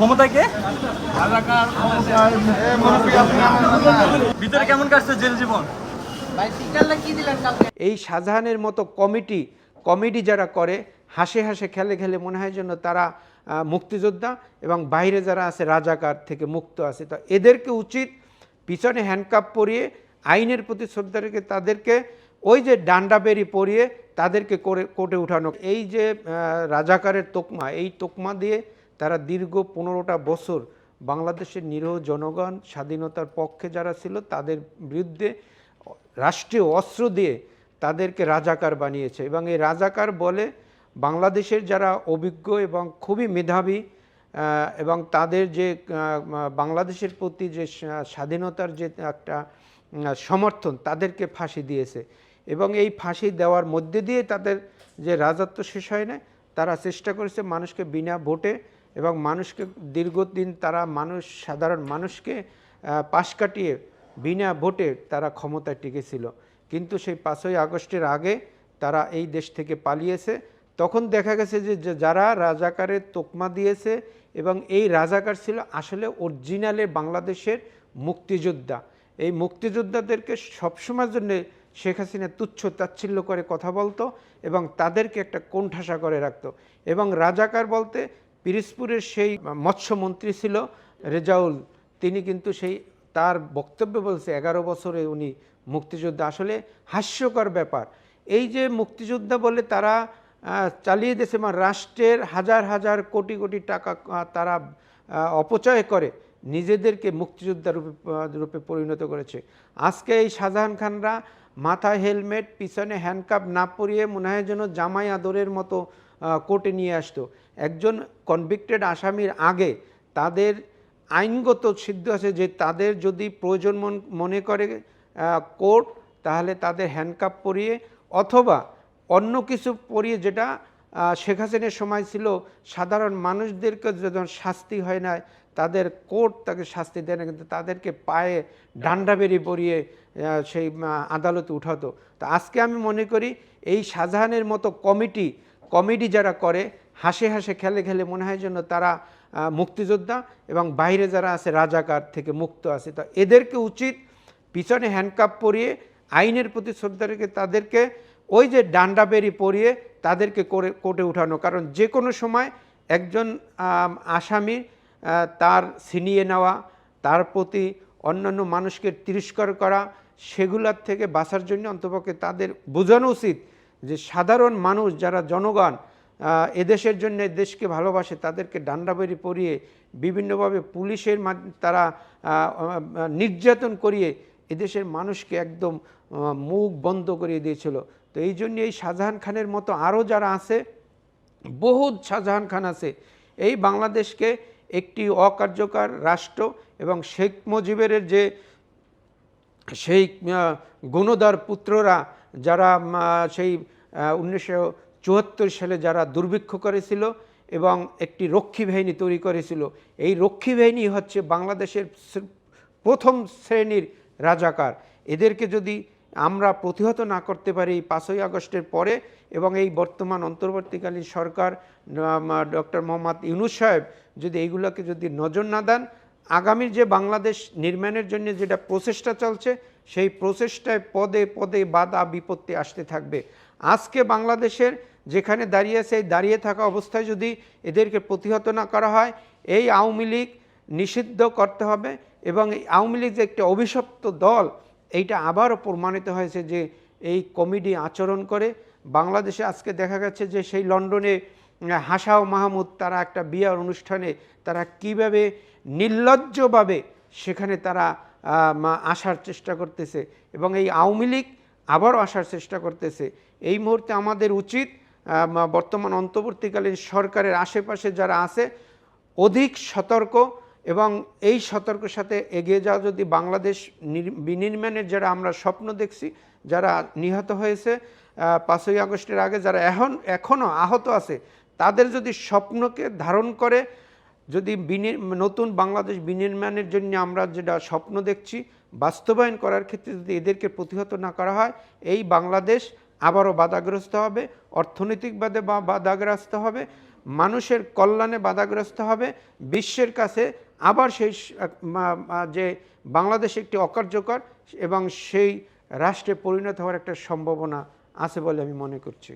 ক্ষমতায় কে? ভিতরে কেমন কাটছে জেল জীবন? এই শাহজাহানের মতো কমিটি কমেডি যারা করে, হাসে হাসে খেলে খেলে মনে হয় যেন তারা মুক্তিযোদ্ধা এবং বাইরে যারা আছে, রাজাকার থেকে মুক্ত আছে। তো এদেরকে উচিত পিছনে হ্যান্ডকাপ পরিয়ে, আইনের প্রতি শ্রদ্ধা রেখে তাদেরকে ওই যে ডান্ডা বেরি পরিয়ে তাদেরকে করে, কোর্টে উঠানো। এই যে রাজাকারের তোকমা, এই তোকমা দিয়ে তারা দীর্ঘ পনেরোটা বছর বাংলাদেশের নিরীহ জনগণ, স্বাধীনতার পক্ষে যারা ছিল, তাদের বিরুদ্ধে রাষ্ট্রীয় অস্ত্র দিয়ে তাদেরকে রাজাকার বানিয়েছে। এবং এই রাজাকার বলে বাংলাদেশের যারা অভিজ্ঞ এবং খুবই মেধাবী এবং তাদের যে বাংলাদেশের প্রতি যে স্বাধীনতার যে একটা সমর্থন, তাদেরকে ফাঁসি দিয়েছে। এবং এই ফাঁসি দেওয়ার মধ্যে দিয়ে তাদের যে রাজত্ব শেষ হয় না তারা চেষ্টা করেছে মানুষকে বিনা ভোটে এবং মানুষকে দীর্ঘদিন তারা মানুষ, সাধারণ মানুষকে পাশ কাটিয়ে বিনা ভোটে তারা ক্ষমতায় টিকেছিল। কিন্তু সেই পাঁচই আগস্টের আগে তারা এই দেশ থেকে পালিয়েছে। তখন দেখা গেছে যে যারা রাজাকারের তোকমা দিয়েছে এবং এই রাজাকার ছিল আসলে অরিজিনালে বাংলাদেশের মুক্তিযোদ্ধা। এই মুক্তিযোদ্ধাদেরকে সবসময়ের জন্যে শেখ হাসিনা তুচ্ছ তাচ্ছিল্য করে কথা বলতো এবং তাদেরকে একটা কোণঠাসা করে রাখতো। এবং রাজাকার বলতে পিরিসপুরের সেই মৎস্যমন্ত্রী ছিল রেজাউল, তিনি কিন্তু সেই তার বক্তব্য বলছে, এগারো বছরে উনি মুক্তিযোদ্ধা। আসলে হাস্যকর ব্যাপার। এই যে মুক্তিযোদ্ধা বলে তারা চালিয়ে দিয়েছে মানে রাষ্ট্রের হাজার হাজার কোটি কোটি টাকা তারা অপচয় করে, নিজেদেরকে মুক্তিযোদ্ধা রূপে রূপে পরিণত করেছে। আজকে এই শাহজাহান খানরা মাথায় হেলমেট, পিছনে হ্যান্ডকাপ না পরিয়ে মনে হয় যেন জামাই আদরের মতো কোর্টে নিয়ে আসতো। একজন কনভিক্টেড আসামির আগে তাদের আইনগত সিদ্ধ আছে যে তাদের যদি প্রয়োজন মন- করে কোর্ট, তাহলে তাদের হ্যান্ডকাপ পরিয়ে অথবা অন্য কিছু পরিয়ে যেটা শেখ হাসিনের সময় ছিল, সাধারণ মানুষদেরকে যখন শাস্তি হয় না, তাদের কোর্ট তাকে শাস্তি দেয় না, কিন্তু তাদেরকে পায়ে ডান্ডা বেরিয়ে পরিয়ে সেই আদালতে উঠাতো। তো আজকে আমি মনে করি, এই শাহজাহানের মতো কমিটি কমেডি যারা করে, হাসে হাসে খেলে খেলে মনে হয় যেন তারা মুক্তিযোদ্ধা এবং বাইরে যারা আছে, রাজাকার থেকে মুক্ত আছে। তো এদেরকে উচিত পিছনে হ্যান্ডকাপ পরিয়ে, আইনের প্রতি শ্রদ্ধা রেখে তাদেরকে ওই যে ডান্ডা বেরি পরিয়ে তাদেরকে করে, কোর্টে উঠানো। কারণ যে কোনো সময় একজন আসামির তার ছিনিয়ে নেওয়া, তার প্রতি অন্যান্য মানুষকে তিরস্কার করা, সেগুলার থেকে বাঁচার জন্য অন্তপক্ষে তাদের বোঝানো উচিত যে সাধারণ মানুষ যারা জনগণ এদেশের জন্য দেশকে ভালোবাসে তাদেরকে ডান্ডাবেরি পরিয়ে বিভিন্নভাবে পুলিশের তারা নির্যাতন করিয়ে এদেশের মানুষকে একদম মুখ বন্ধ করিয়ে দিয়েছিল। তো এই জন্য এই শাহজাহান খানের মতো আরও যারা আছে বহুত শাহজাহান খান আছে এই বাংলাদেশকে একটি অকার্যকর রাষ্ট্র এবং শেখ মুজিবের যে সেই আহ, গুণধর পুত্ররা যারা সেই উনিশশো চুয়াত্তর সালে যারা দুর্ভিক্ষ করেছিল এবং একটি রক্ষী বাহিনী তৈরি করেছিল, এই রক্ষী বাহিনী হচ্ছে বাংলাদেশের প্রথম শ্রেণির রাজাকার। এদেরকে যদি আমরা প্রতিহত না করতে পারি পাঁচই আগস্টের পরে এবং এই বর্তমান অন্তর্বর্তীকালীন সরকার ডক্টর মোহাম্মদ ইউনুস সাহেব যদি এইগুলোকে যদি নজর না দেন আগামীর যে বাংলাদেশ নির্মাণের জন্য যেটা প্রচেষ্টা চলছে সেই প্রচেষ্টায় পদে পদে বাধা বিপত্তি আসতে থাকবে। আজকে বাংলাদেশের যেখানে দাঁড়িয়ে আছে, এই দাঁড়িয়ে থাকা অবস্থায় যদি এদেরকে প্রতিহত না করা হয়, এই আওয়ামী লীগ নিষিদ্ধ করতে হবে এবং এই আওয়ামী লীগ যে একটি অভিশপ্ত দল, এইটা আবারও প্রমাণিত হয়েছে যে এই কমিটি আচরণ করে। বাংলাদেশে আজকে দেখা গেছে যে সেই লন্ডনে হাসাও মাহমুদ তারা একটা বিয়ার অনুষ্ঠানে তারা কীভাবে নির্লজ্জভাবে সেখানে তারা আসার চেষ্টা করতেছে এবং এই আওয়ামী লীগ আবারও আসার চেষ্টা করতেছে। এই মুহূর্তে আমাদের উচিত বর্তমান অন্তর্বর্তীকালীন সরকারের আশেপাশে যারা আছে, অধিক সতর্ক এবং এই সতর্কের সাথে এগিয়ে যাওয়া। যদি বাংলাদেশ নির- বিনির্মাণের যারা আমরা স্বপ্ন দেখছি, যারা নিহত হয়েছে পাঁচই আগস্টের আগে যারা এখন, এখনও আহত আছে, তাদের যদি স্বপ্নকে ধারণ করে যদি নতুন বাংলাদেশ বিনির্মাণের জন্য আমরা যেটা স্বপ্ন দেখছি, বাস্তবায়ন করার ক্ষেত্রে যদি এদেরকে প্রতিহত না করা হয়, এই বাংলাদেশ আবারও বাধাগ্রস্ত হবে অর্থনৈতিকভাবে বা বাধাগ্রস্ত হবে, মানুষের কল্যাণে বাধাগ্রস্ত হবে, বিশ্বের কাছে আবার সেই যে বাংলাদেশ একটি অকার্যকর এবং সেই রাষ্ট্রে পরিণত হওয়ার একটা সম্ভাবনা আছে বলে আমি মনে করছি।